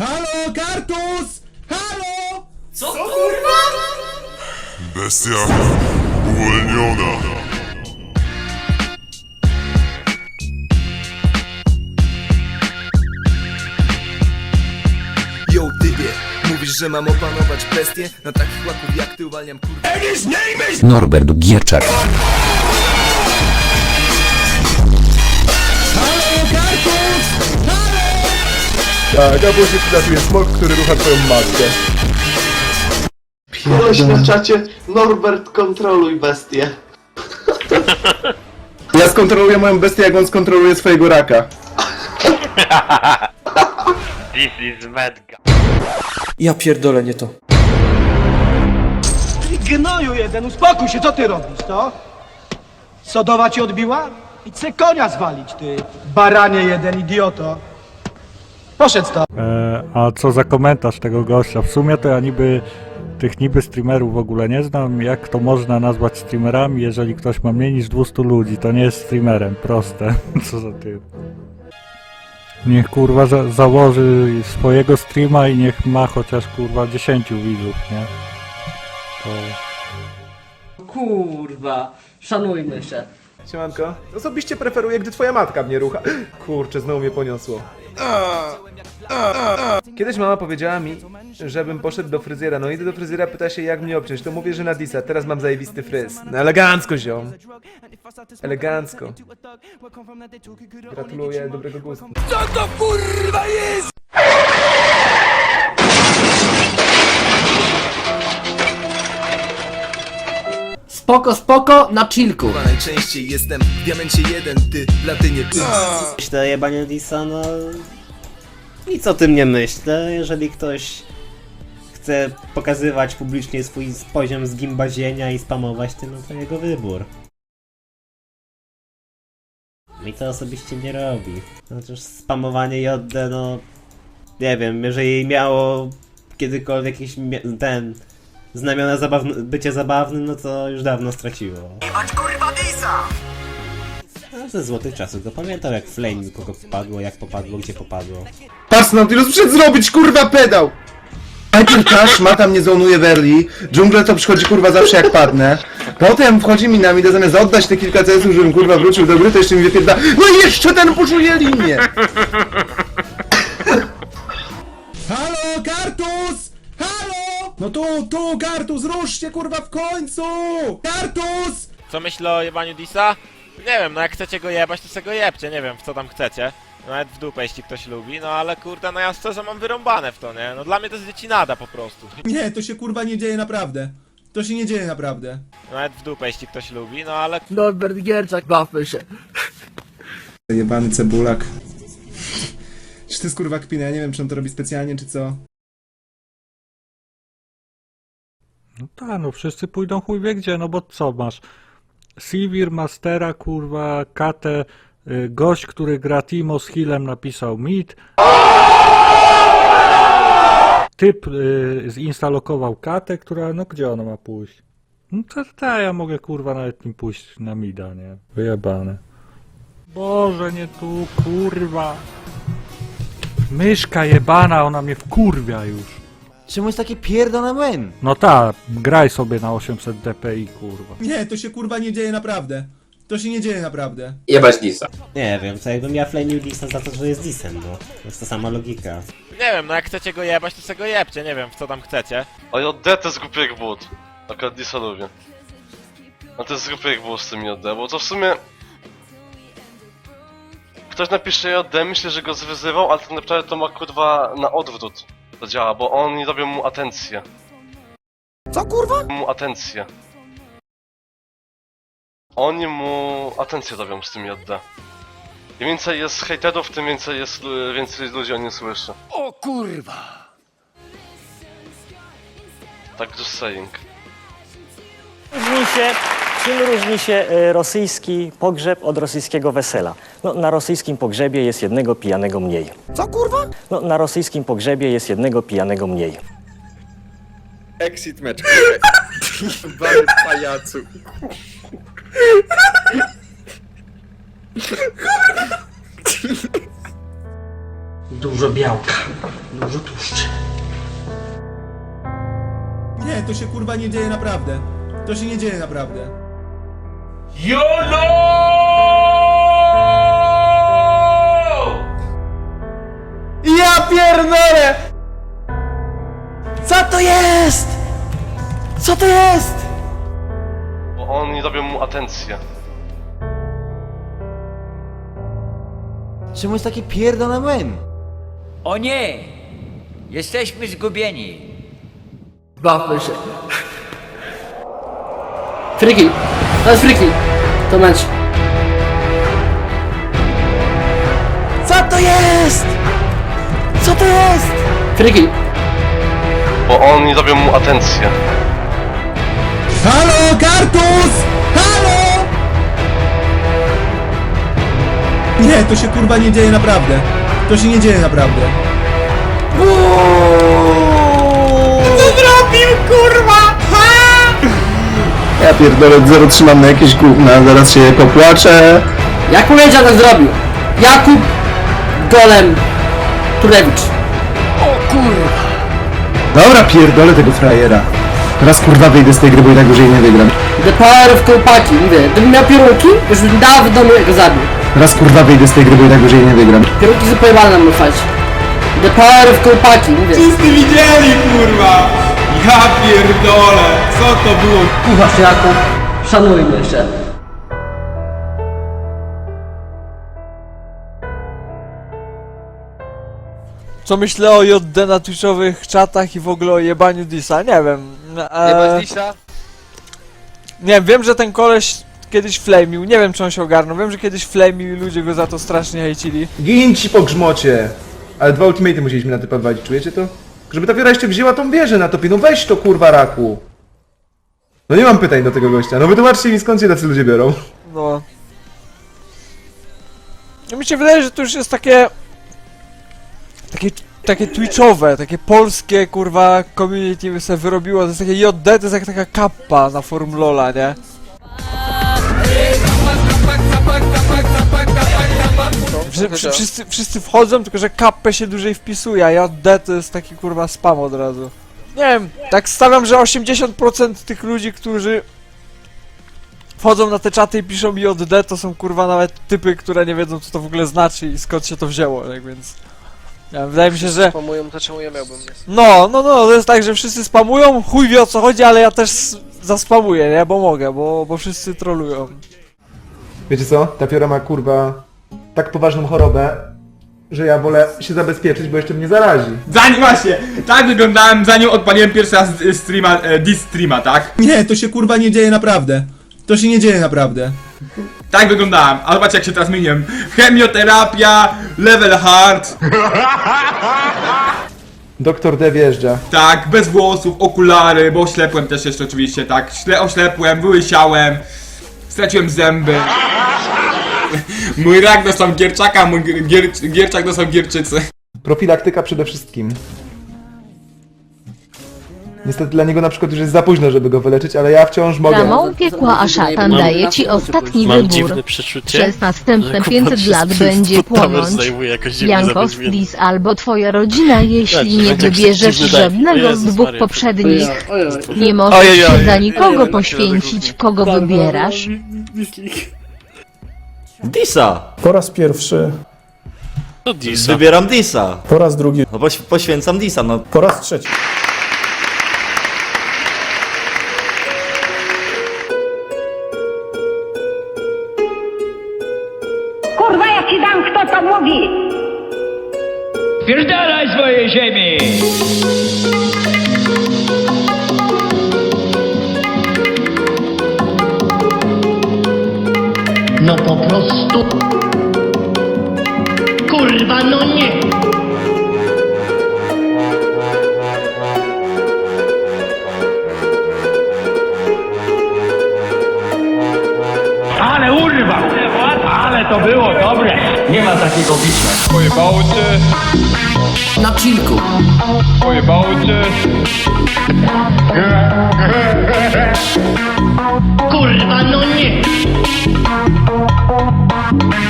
Halo, Kartus! Halo! Bestia uwolniona. Yo, tybie, mówisz, że mam opanować bestię? Na takich łaków jak ty uwalniam kurwa Norbert Gierczak. Halo, Kartus! Tak, a później przylatuje smok, który rucha twoją matkę. Koleś na czacie, Norbert kontroluj bestię. Ja skontroluję moją bestię, jak on skontroluje swojego raka. This is Medga. Ja pierdolę, nie to. Gnoju jeden, uspokój się, co ty robisz, to? Sodowa ci odbiła? I chcę konia zwalić, ty baranie jeden, idioto. Poszedł stąd. E, a co za komentarz tego gościa? W sumie to ja niby tych niby streamerów w ogóle nie znam. Jak to można nazwać streamerami, jeżeli ktoś ma mniej niż 200 ludzi? To nie jest streamerem, proste. Co za ty. Niech kurwa za założy swojego streama i niech ma chociaż kurwa 10 widzów, nie? To... Kurwa, szanujmy się. Siemanko. Osobiście preferuję, gdy twoja matka mnie rucha. Kurczę, znowu mnie poniosło. Kiedyś mama powiedziała mi, żebym poszedł do fryzjera. No idę do fryzjera, pyta się jak mnie obciąć. To mówię, że na disa. Teraz mam zajebisty fryz. No elegancko, ziom. Elegancko. Gratuluję dobrego gustu. Spoko, spoko, na chillku. Kurwa, najczęściej jestem w diamencie jeden, ty w platynie ty Myślę, jebanie Disa, no... Nic o tym nie myślę. Jeżeli ktoś chce pokazywać publicznie swój poziom zgimbazienia i spamować tym, no to jego wybór. Mi to osobiście nie robi. Chociaż spamowanie JD, no... Nie wiem, jeżeli miało kiedykolwiek jakiś mia- ten... Znamiona zabawne, bycie zabawnym, no to już dawno straciło. No, ze złotych czasów go pamiętam jak Flame kogo popadło, jak popadło, gdzie popadło. Patrz, Nautilus przyszedł zrobić, kurwa, pedał! Najpierw Cash, Mata mnie zonuje w early, dżunglę to przychodzi kurwa zawsze jak padnę. Potem wchodzi mi na mida, zamiast oddać te kilka CS-ów, żebym kurwa wrócił do gry, to jeszcze mi wypierda. No i jeszcze ten puszuje linię! No tu, tu, Kartus, rusz się, kurwa, w końcu! Kartus! Co myślę o jebaniu Disa? Nie wiem, no jak chcecie go jebać, to se go jebcie, nie wiem w co tam chcecie. Nawet w dupę, jeśli ktoś lubi, no ale kurde, no ja szczerze mam wyrąbane w to, nie? No dla mnie to jest dziecinada po prostu. Nie, to się kurwa nie dzieje naprawdę. To się nie dzieje naprawdę. Nawet w dupę, jeśli ktoś lubi, no ale Norbert Gierczak, bawmy się. Jebany cebulak. Czy to jest kurwa kpina? Ja nie wiem, czy on to robi specjalnie, czy co. No tak, no wszyscy pójdą chuj wie gdzie, no bo co masz? Sivir, Mastera, kurwa, Kate, y, gość, który gra Timo z Hillem napisał mit. Typ y, zinstalował Katę, która, no gdzie ona ma pójść? No to ta, ja mogę kurwa nawet nim pójść na mida, nie? Wyjebane. Boże, nie tu, kurwa. Myszka jebana, ona mnie wkurwia już. Czemu jest takie pierdolone młyn? No ta, graj sobie na 800 dpi, kurwa. Nie, to się kurwa nie dzieje naprawdę. To się nie dzieje naprawdę. Jebać Disa. Nie wiem, to jakbym ja flame'ił Disa za to, że jest Disem, no. To jest ta sama logika. nie wiem, no jak chcecie go jebać, to se go jebcie, nie wiem w co tam chcecie. A JD to jest głupie jak but. Akurat Disa lubię. A to jest głupie jak było z tym JD, bo to w sumie... Ktoś napisze JD, myślę, że go zwyzywał, ale tak naprawdę to ma kurwa na odwrót. To działa, bo oni robią mu atencję. Co kurwa? Mu atencję. Oni mu atencję robią z tym JD. Im więcej jest hejterów, tym więcej jest lu- więcej ludzi o nim słyszy. O kurwa! Tak just saying. Różni się, czym różni się e, rosyjski pogrzeb od rosyjskiego wesela? No, na rosyjskim pogrzebie jest jednego pijanego mniej. Co kurwa? No, na rosyjskim pogrzebie jest jednego pijanego mniej. Exit match. Bany pajacu. Dużo białka, dużo tłuszczy. Nie, to się kurwa nie dzieje naprawdę. To się nie dzieje naprawdę. Ja pierdolę! Co to jest? Co to jest? Bo oni robią mu atencję. Czemu jest taki pierdolony młyn? O nie! Jesteśmy zgubieni. Bawmy się. Friki! To jest friki! To mecz. Co to jest? Co to jest? Friki! Bo oni robią mu atencję. Halo, Kartus! Halo! Nie, to się kurwa nie dzieje naprawdę. To się nie dzieje naprawdę. Ja pierdolę, zero trzymam na jakieś gówna, zaraz się popłaczę. Jak powiedział, tak zrobił. Jakub Golem Turewicz. O kurwa. Dobra, pierdolę tego frajera. Teraz kurwa wyjdę z tej gry, bo i tak już jej nie wygram. The power of kołpaki. Mówię, gdybym miał piórunki, już bym dawno go zabił. Teraz kurwa wyjdę z tej gry, bo i tak już jej nie wygram. Piórunki są pojebane na mnie fać. The power of kołpaki. Mówię. Wszyscy widzieli, kurwa! Ja pierdolę! Co to było? Kurwa się Jakub. Szanujmy się. Co myślę o JD na twitchowych czatach i w ogóle o jebaniu Disa? Nie wiem. E... Nie wiem, wiem, że ten koleś kiedyś flamił, nie wiem czy on się ogarnął, wiem, że kiedyś flamił i ludzie go za to strasznie hejcili. Gin ci po grzmocie! Ale dwa ultimaty musieliśmy na typa walić, czujecie to? Żeby ta wiara jeszcze wzięła tą wieżę na topie, no weź to kurwa raku! No nie mam pytań do tego gościa, no wytłumaczcie mi skąd się tacy ludzie biorą. No. No mi się wydaje, że to już jest takie... Takie, takie twitchowe, takie polskie kurwa community by sobie wyrobiło, to jest takie JD, to jest jak taka kappa na forum Lola, nie? Wszy, wszy, wszyscy, wszyscy wchodzą, tylko że kappę się dłużej wpisuje, a JD to jest taki kurwa spam od razu. Nie wiem, tak stawiam, że 80% tych ludzi, którzy wchodzą na te czaty i piszą JD, to są kurwa nawet typy, które nie wiedzą co to w ogóle znaczy i skąd się to wzięło, tak więc... Ja, wydaje mi się, że... Spamują, to czemu ja miałbym nie? No, no, no, to jest tak, że wszyscy spamują, chuj wie o co chodzi, ale ja też s- zaspamuję, nie? Bo mogę, bo, bo wszyscy trolują. Wiecie co? Ta fiora ma kurwa tak poważną chorobę, że ja wolę się zabezpieczyć, bo jeszcze mnie zarazi. Zanim właśnie, tak wyglądałem zanim odpaliłem pierwszy raz e, streama, e, dis streama, tak? Nie, to się kurwa nie dzieje naprawdę. To się nie dzieje naprawdę. Tak wyglądałem, a zobacz jak się teraz zmieniłem. Chemioterapia, level hard, Doktor D wjeżdża. tak, bez włosów, okulary, bo oślepłem też jeszcze oczywiście, tak. Śle oślepłem, wyłysiałem, straciłem zęby. Mój rak dostał gierczaka, mój gier gierczak dostał gierczycy. Profilaktyka przede wszystkim. Niestety dla niego na przykład już jest za późno, żeby go wyleczyć, ale ja wciąż mogę. Ramą piekła, a szatan daje ci ostatni wybór. Przez następne 500 lat będzie płonąć Jankos, Flis albo twoja rodzina, jeśli nie wybierzesz żadnego z dwóch poprzednich. Nie możesz się za nikogo poświęcić, kogo wybierasz. Disa! Po raz pierwszy, Wybieram Disa! po raz drugi, No poś, poświęcam Disa, no. po raz trzeci. Pierdalaj swojej ziemi! No po prostu... Kurwa, no nie! Ale urwał! Ale to było dobre! Nie ma takiego bicia. Pojebało cię, Na chillku. pojebało cię. Kurwa, no nie!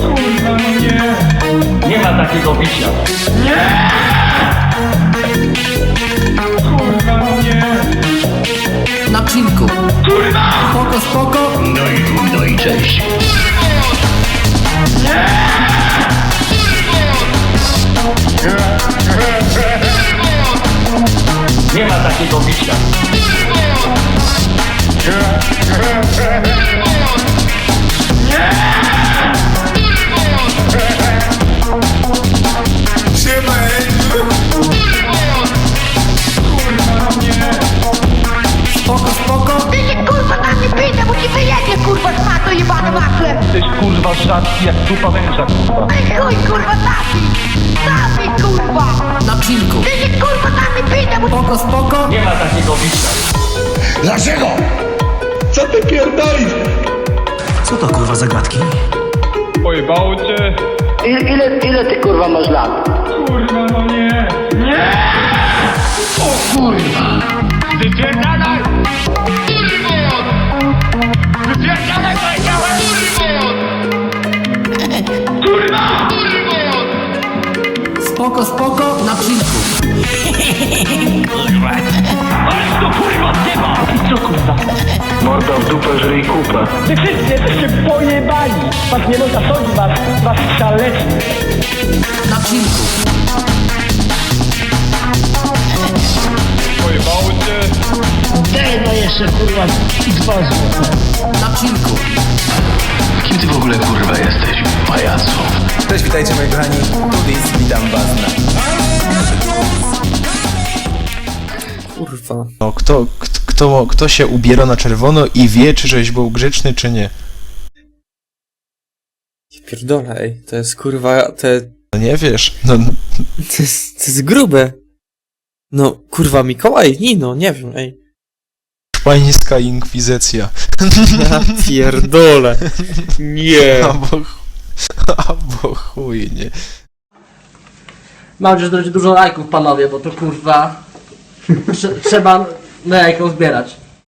Kurwa, no nie. Nie ma takiego bicia. Na chillku. Spoko, spoko. No i, no i cześć. Takiego bicia. Spoko, spoko. Ty się kurwa na mnie pyta, bo ci wyjedzie kurwa szmato jebane makle! Tyś kurwa rzadki jak dupa węża kurwa. Ej chuj kurwa Spoko, spoko. Nie ma takiego bicia. Co to kurwa zagadki? Pojebało cię. Ile, ile, ile ty kurwa masz lat? Kurwa no nie. Wypierdalaj! Wypierdalaj Spoko, spoko. Na chillku. Ale to kurwa zjeba! I co kurwa? Morda w dupę, żryj kupę. Wy wszyscy jesteście pojebani! Was nie można sądzić, was, was szaleczy. Na chillku. Pojebało cię. Daj no jeszcze kurwa dwa złote. Na chillku. Kim ty w ogóle kurwa jesteś, pajacu? Cześć, witajcie moi kochani, Tudis, witam was na... Kurwa. No, kto, kto, kto, kto się ubiera na czerwono i wie, czy żeś był grzeczny, czy nie? Pierdolę, ej, to jest kurwa, te... No nie wiesz, no To jest, to jest grube. No, kurwa, Mikołaj, Nino, nie wiem, ej. Pańska inkwizycja. Ja pierdolę. Nie. Albo, albo chuj, nie. Mam nadzieję, że będzie dużo lajków, panowie, bo to kurwa... Trze- trzeba na jajko zbierać.